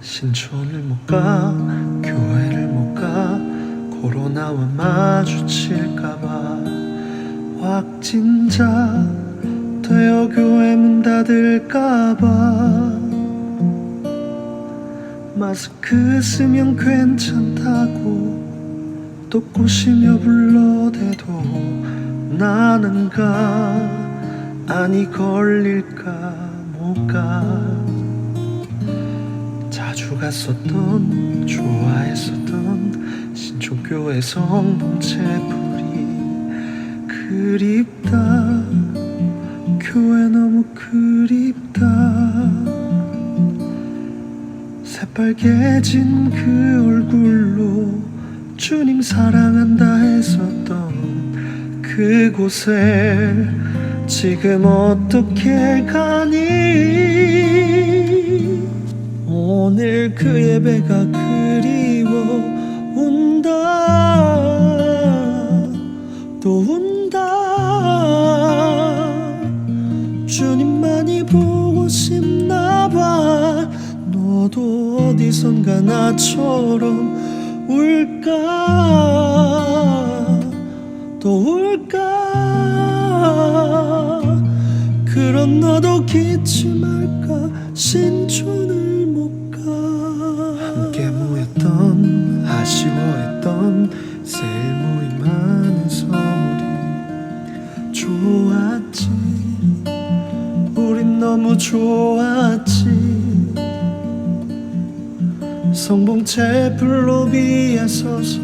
신촌을 못 가, 교회를 못 가, 코로나와 마주칠까봐. 확진자 되어 교회 문 닫을까봐. 마스크 쓰면 괜찮다고 또 꼬시며 불러대도 나는 가? 아니 걸릴까 못가 자주 갔었던 좋아했었던 신촌교회 성봉체불이 그립다. 교회 너무 그립다. 새빨개진 그 얼굴로 주님 사랑한다 했었던 그곳에 지금 어떻게 가니 오늘 그 예배가 그리워 온다. 또 온다. 주님만이 보고 싶나봐. 너도 어디선가 나처럼 울까? 또 울까? 그런 너도 기침할까? 신촌을 아쉬워했던 세일 모임하면서 우리. 좋았지. 우린 너무 좋았지. 성봉체 블로비에 서서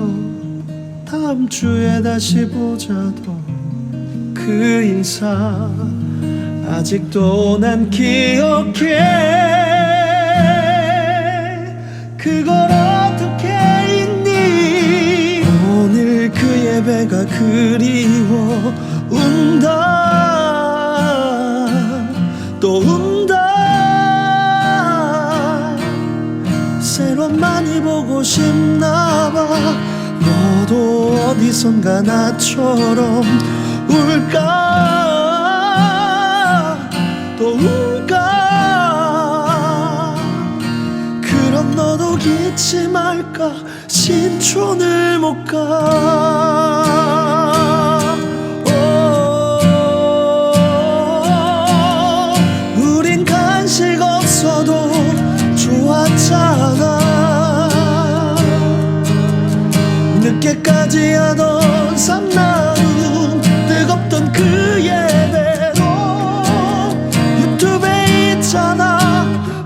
다음 주에 다시 보자도 그 인사. 아직도 난 기억해 그리워 운다. 또 운다. 새로 많이 보고 싶나봐. 너도 어디선가 나처럼 울까? 또 울까? 그럼 너도 기침할까? 신촌을 못가 늦게까지 하던 삼나움 뜨겁던 그 예배로 유튜브에 있잖아.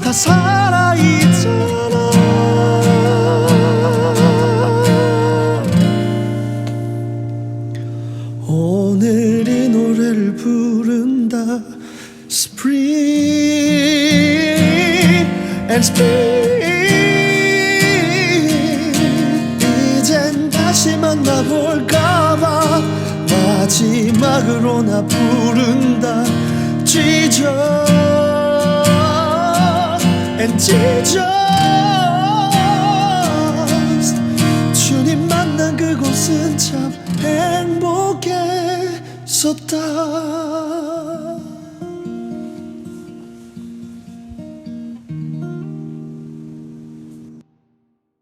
다 살아있잖아. 오늘 이 노래를 부른다. Spring and Spring 다시 만나볼까봐 마지막으로 나 부른다. Jesus and Jesus 주님 만난 그곳은 참 행복했었다